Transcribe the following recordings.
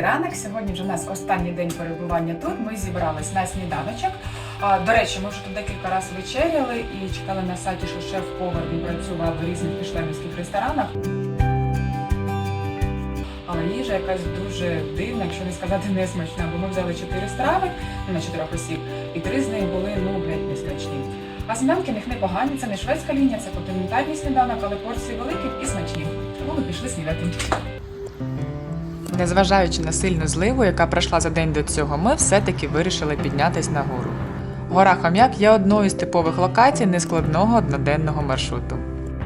ранок. Сьогодні вже у нас останній день перебування тут. Ми зібрались на сніданочок. До речі, ми вже тут декілька разів вечеряли і чекали на сайті, що шеф-повар працював в різних мішленівських ресторанах. Але їжа якась дуже дивна, якщо не сказати не смачна, бо ми взяли чотири страви на чотирьох осіб, і три з них були ну геть несмачні. А сніданки в них непогані, це не шведська лінія, це континентальний сніданок, але порції великі і смачні. Тому ми пішли снідати. Незважаючи на сильну зливу, яка пройшла за день до цього, ми все-таки вирішили піднятись на гору. Гора Хом'як є одною з типових локацій нескладного одноденного маршруту.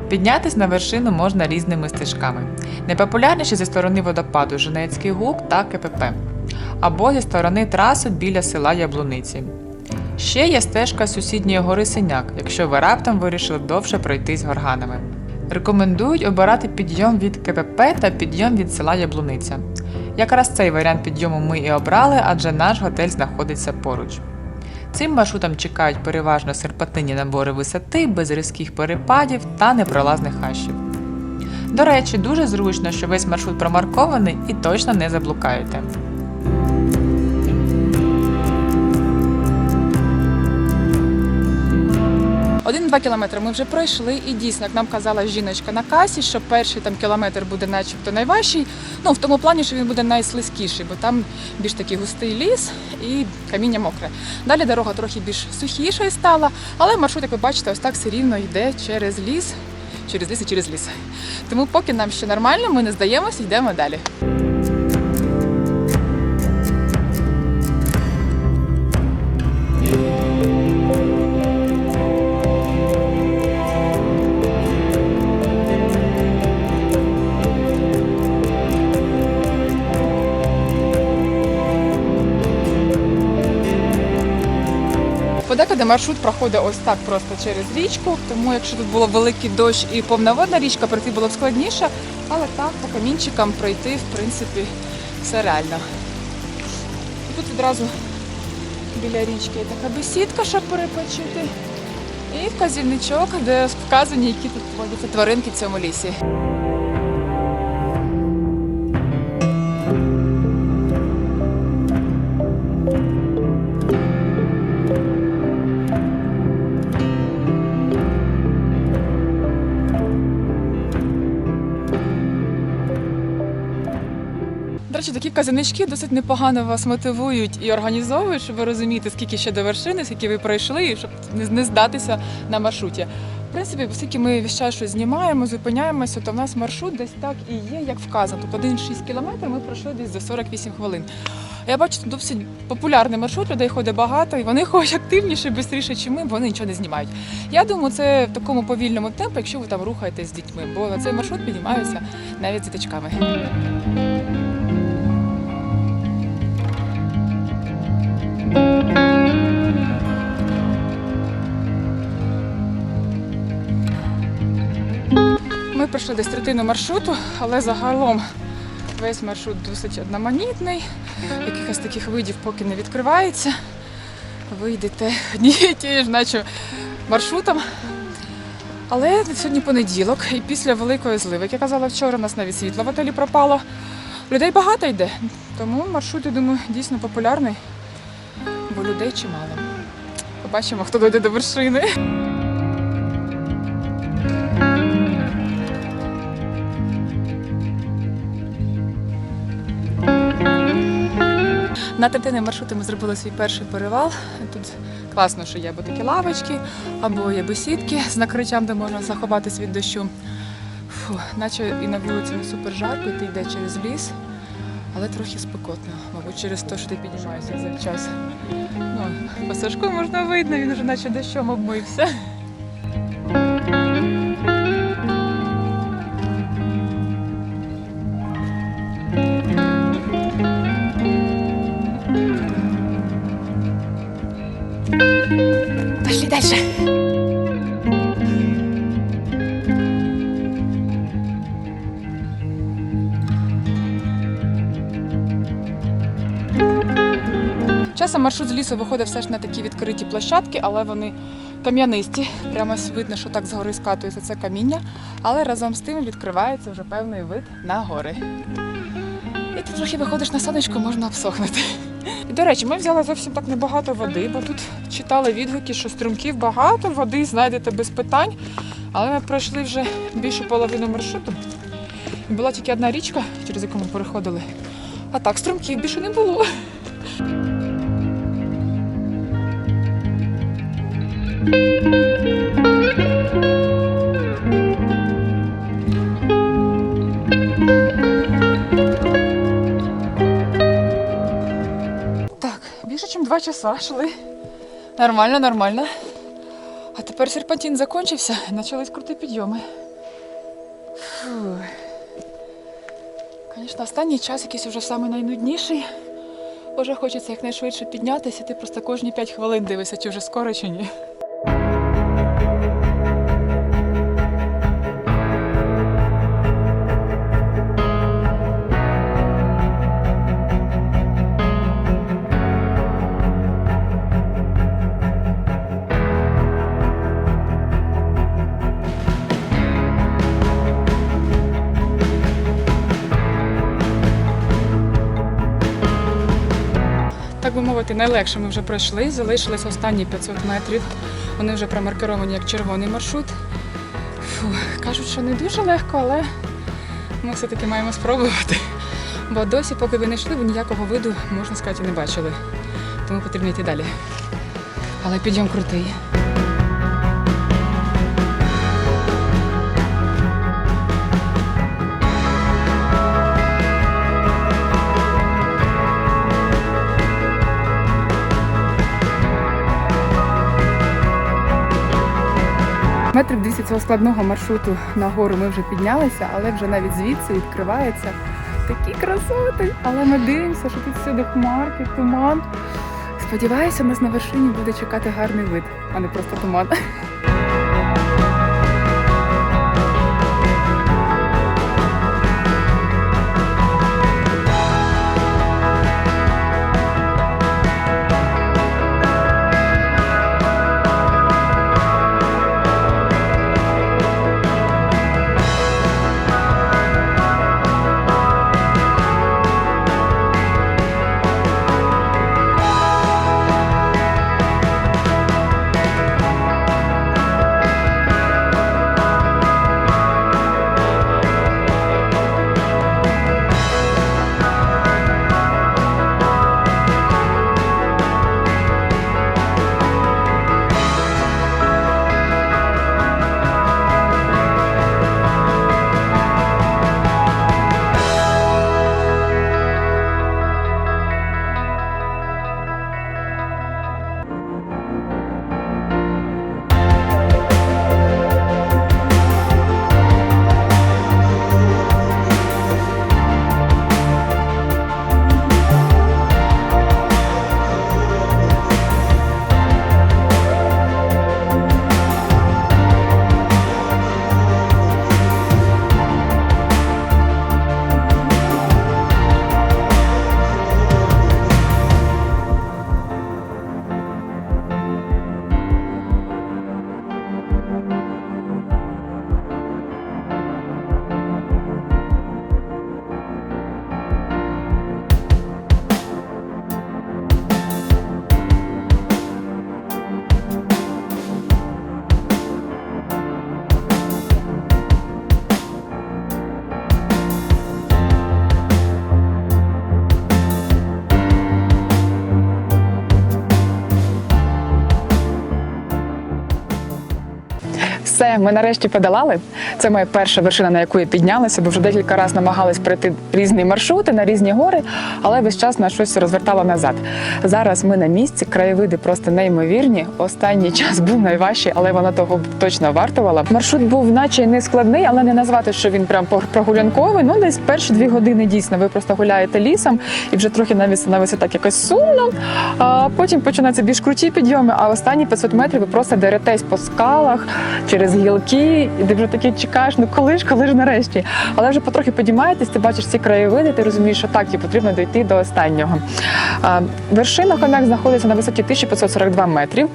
Піднятись на вершину можна різними стежками. Найпопулярніші зі сторони водопаду Женецький гук та КПП, або зі сторони траси біля села Яблуниці. Ще є стежка сусідньої гори Синяк, якщо ви раптом вирішили довше пройтись горганами. Рекомендують обирати підйом від КПП та підйом від села Яблуниця. Якраз цей варіант підйому ми і обрали, адже наш готель знаходиться поруч. Цим маршрутом чекають переважно серпатинні набори висоти, без різких перепадів та непролазних хащів. До речі, дуже зручно, що весь маршрут промаркований і точно не заблукаєте. Один-два кілометри ми вже пройшли, і дійсно, як нам казала жіночка на касі, що перший там кілометр буде начебто найважчий. Ну, в тому плані, що він буде найслизькіший, бо там більш такий густий ліс і каміння мокре. Далі дорога трохи більш сухішою стала, але маршрут, як ви бачите, ось так все рівно йде через ліс, через ліс і через ліс. Тому поки нам ще нормально, ми не здаємося, йдемо далі. Подекуди маршрут проходить ось так просто через річку, тому якщо тут було великий дощ і повноводна річка, пройти було б складніше, але так по камінчикам пройти, в принципі, все реально. І Тут відразу біля річки є така бесідка, щоб перепочити. І вказівничок, де вказані, які тут водяться тваринки в цьому лісі. Речі, такі казанички досить непогано вас мотивують і організовують, щоб ви розумієте, скільки ще до вершини, скільки ви пройшли, і щоб не- здатися на маршруті. В принципі, оскільки ми час щось знімаємо, зупиняємося, то в нас маршрут десь так і є, як вказано. Тобто 1,6 кілометрів ми пройшли десь за 48 хвилин. Я бачу, тут досить популярний маршрут, людей ходить багато, і вони ходять активніше, швидше, ніж ми, бо вони нічого не знімають. Я думаю, це в такому повільному темпі, якщо ви там рухаєтесь з дітьми, бо на цей маршрут піднімаються навіть з діточками. Пройшли десь третину маршруту, але загалом весь маршрут досить одноманітний. Якихось таких видів поки не відкривається. Ви йдете однією ж, наче маршрутом. Але сьогодні понеділок, і після великої зливи, як я казала вчора, у нас навіть світло в готелі пропало. Людей багато йде, тому маршрут, я думаю, дійсно популярний, бо людей чимало. Побачимо, хто дойде до вершини. На третини маршруту ми зробили свій перший перевал. Тут класно, що є або такі лавочки, або є бесідки з накриттям, де можна заховатись від дощу. Фу, наче і на вулиці не супер жарко, і ти йде через ліс, але трохи спекотно, мабуть, через те, що ти піднімаєшся завчас. Ну, по можна видно, він вже наче дощом обмився. Дальше. Часом маршрут з лісу виходить все ж на такі відкриті площадки, але вони кам'янисті. Прямо видно, що так згори скатується це каміння, але разом з тим відкривається вже певний вид на гори. І ти трохи виходиш на сонечко, можна обсохнути. До речі, ми взяли зовсім так небагато води, бо тут читали відгуки, що струмків багато, води знайдете без питань. Але ми пройшли вже більшу половину маршруту. І була тільки одна річка, через яку ми переходили. А так, струмків більше не було. Так, більше, ніж два часа йшли. Нормально, нормально. А тепер серпантин закінчився почались круті підйоми. Фу. Звісно, останній час якийсь вже найнудніший. Боже, хочеться якнайшвидше піднятися, ти просто кожні 5 хвилин дивишся, чи вже скоро, чи ні. Так найлегше ми вже пройшли. Залишились останні 500 метрів. Вони вже промаркеровані як червоний маршрут. Фу, кажуть, що не дуже легко, але ми все-таки маємо спробувати. Бо досі, поки ви не йшли, ви ніякого виду, можна сказати, не бачили. Тому потрібно йти далі. Але підйом крутий. Метрів 200 цього складного маршруту на гору ми вже піднялися, але вже навіть звідси відкривається такі красоти. Але ми дивимося, що тут всюди хмарки, туман. Сподіваюся, нас на вершині буде чекати гарний вид, а не просто туман. Ми нарешті подолали. Це моя перша вершина, на яку я піднялася, бо вже декілька разів намагалась пройти різні маршрути на різні гори, але весь час на щось розвертала назад. Зараз ми на місці, краєвиди просто неймовірні. Останній час був найважчий, але воно того точно вартувало. Маршрут був, наче не складний, але не назвати, що він прям прогулянковий. Ну, десь перші дві години дійсно ви просто гуляєте лісом і вже трохи навіть становиться так якось сумно. А потім починаються більш круті підйоми. А останні 500 метрів ви просто деретесь по скалах через через гілки, і ти вже такий чекаєш, ну коли ж, коли ж нарешті. Але вже потрохи підіймаєтесь, ти бачиш ці краєвиди, ти розумієш, що так, тобі потрібно дойти до останнього. Вершина хомяк знаходиться на висоті 1542 метрів.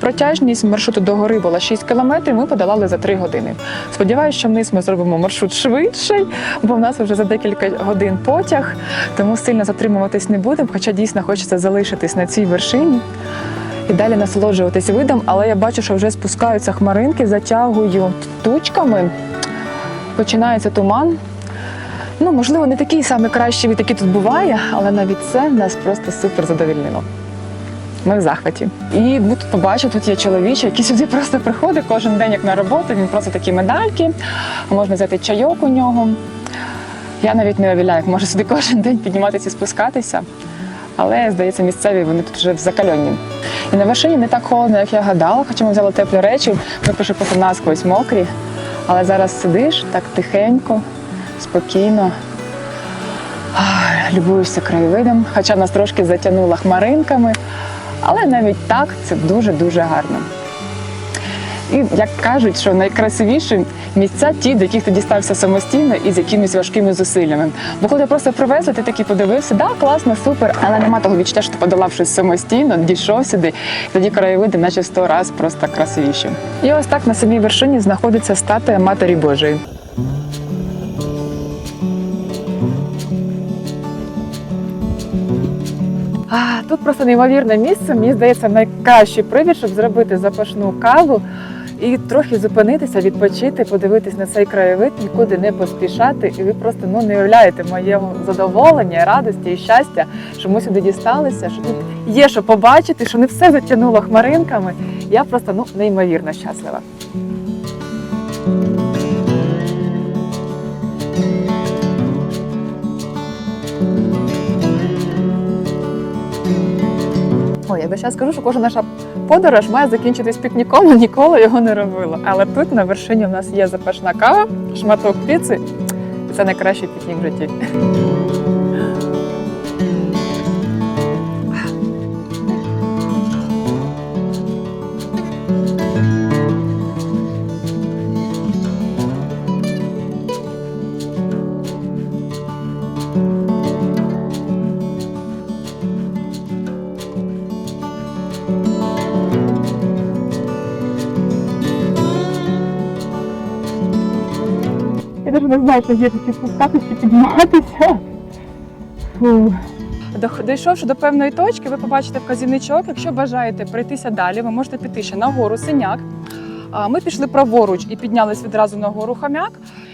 Протяжність маршруту до гори була 6 кілометрів. Ми подолали за 3 години. Сподіваюся, що вниз ми зробимо маршрут швидший, бо в нас вже за декілька годин потяг, тому сильно затримуватись не будемо. Хоча дійсно хочеться залишитись на цій вершині і далі насолоджуватись видом. Але я бачу, що вже спускаються хмаринки, затягую тучками. Починається туман. Ну, можливо, не такий самий кращий від, який тут буває, але навіть це нас просто супер задовільнило. Ми в захваті. І тут побачили, тут є чоловічий, який сюди просто приходить кожен день, як на роботу. Він просто такі медальки, можна взяти чайок у нього. Я навіть не уявляю, як може сюди кожен день підніматися і спускатися. Але, здається, місцеві вони тут вже в закальонні. І на вершині не так холодно, як я гадала, хоча ми взяли теплі речі, ми просто насквозь мокрі. Але зараз сидиш так тихенько, спокійно, любуюся краєвидом, хоча нас трошки затягнула хмаринками, але навіть так це дуже-дуже гарно. І як кажуть, що найкрасивіші місця ті, до яких ти дістався самостійно і з якимись важкими зусиллями. Бо коли просто привезли, ти такий подивився, да, класно, супер, але нема того відчуття, що ти подолав щось самостійно, дійшов сюди, тоді краєвиди, наче сто раз просто красивіші. І ось так на самій вершині знаходиться статуя Матері Божої. Тут просто неймовірне місце. Мені здається, найкращий привід, щоб зробити запашну каву і трохи зупинитися, відпочити, подивитись на цей краєвид, нікуди не поспішати. І ви просто ну не уявляєте моєго задоволення, радості і щастя, що ми сюди дісталися, що тут є що побачити, що не все затягнуло хмаринками. Я просто ну неймовірно щаслива. Ой, я час скажу, що кожна наша подорож має закінчитись пікніком, ніколи його не робила. Але тут на вершині в нас є запашна кава, шматок піци. Це найкращий пікнік в житті. Не знаю, що є такі спускатися чи підніматися. Фу. Дійшовши до певної точки, ви побачите вказівничок. Якщо бажаєте пройтися далі, ви можете піти ще на гору синяк. Ми пішли праворуч і піднялись відразу на гору Хам'як.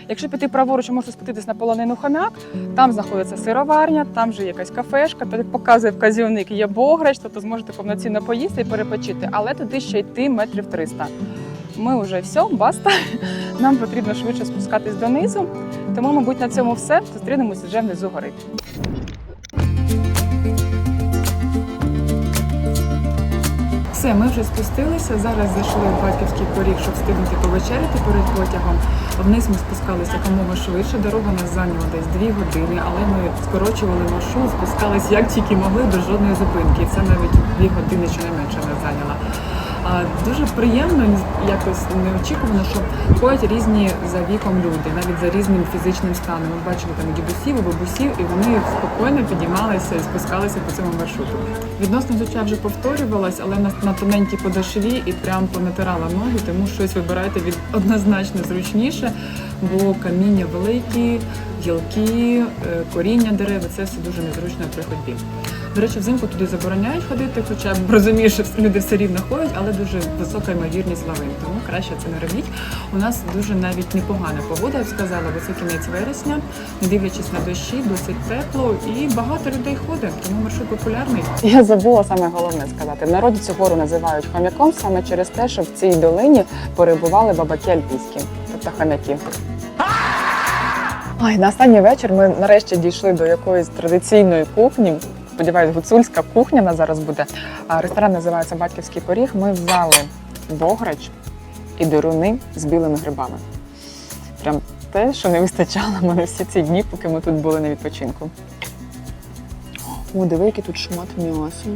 Якщо піти праворуч, ви можете спуститись на полонину Хам'як. Там знаходиться сироварня, там вже якась кафешка. Так як показує вказівник, є бограч, тобто зможете повноцінно поїсти і перепочити, але туди ще йти метрів 300. Ми вже все, баста. Нам потрібно швидше спускатись донизу. Тому, мабуть, на цьому все. Зустрінемось вже внизу гори. Все, ми вже спустилися. Зараз зайшли в батьківський поріг, щоб встигнути повечеряти перед потягом. Вниз ми спускалися якомога швидше. Дорога нас зайняла десь дві години, але ми скорочували маршрут, спускались як тільки могли, без жодної зупинки. Це навіть дві години чи не менше нас зайняло. А, Дуже приємно, якось неочікувано, що ходять різні за віком люди, навіть за різним фізичним станом. Ми бачили там дідусів, бабусів, і вони спокійно підіймалися і спускалися по цьому маршруту. Відносно взуття вже повторювалась, але на, на тоненькій подошві і прям понатирала ноги, тому щось вибирайте від однозначно зручніше, бо каміння великі, гілки, е, коріння дерев, це все дуже незручно при ходьбі. До речі, взимку туди забороняють ходити, хоча б розумієш, що люди все рівно ходять, але дуже висока ймовірність лавин, тому краще це не робіть. У нас дуже навіть непогана погода, я сказала, бо це кінець вересня, не дивлячись на дощі, досить тепло і багато людей ходить, тому маршрут популярний. Я забула саме головне сказати. Народі цю гору називають хомяком саме через те, що в цій долині перебували бабаки альпійські, тобто хомяки. Ой, на останній вечір ми нарешті дійшли до якоїсь традиційної кухні. Сподіваюсь, гуцульська кухня на зараз буде. Ресторан називається Батьківський поріг. Ми взяли бограч і деруни з білими грибами. Прям те, що не вистачало мене всі ці дні, поки ми тут були на відпочинку. О, диви, який тут шмат м'яса.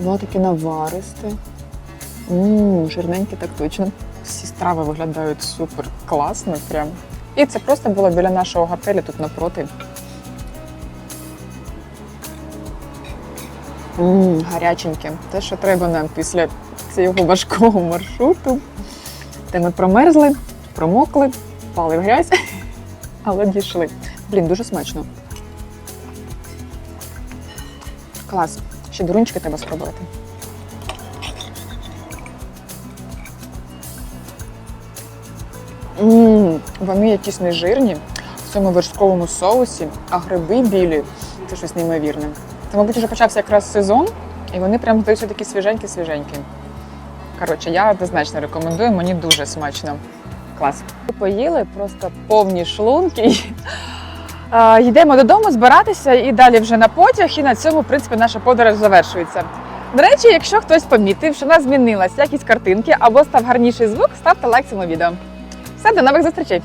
Воно таке наваристе. Ммм, жирненькі так точно. Всі страви виглядають супер класно прям. І це просто було біля нашого готелю тут напроти. Ммм, гаряченьке. Те, що треба нам після цього важкого маршруту, де ми промерзли, промокли, впали в грязь, але дійшли. Блін, дуже смачно. Клас. Ще дурунчики треба спробувати. Ммм, вони якісь нежирні в цьому вершковому соусі, а гриби білі це щось неймовірне. Це, мабуть, вже почався якраз сезон, і вони прям здаються такі свіженькі-свіженькі. Коротше, я однозначно рекомендую, мені дуже смачно. Клас. Поїли просто повні шлунки. Йдемо додому збиратися і далі вже на потяг. І на цьому, в принципі, наша подорож завершується. До речі, якщо хтось помітив, що у нас змінилась якість картинки або став гарніший звук, ставте лайк цьому відео. Все, до нових зустрічей!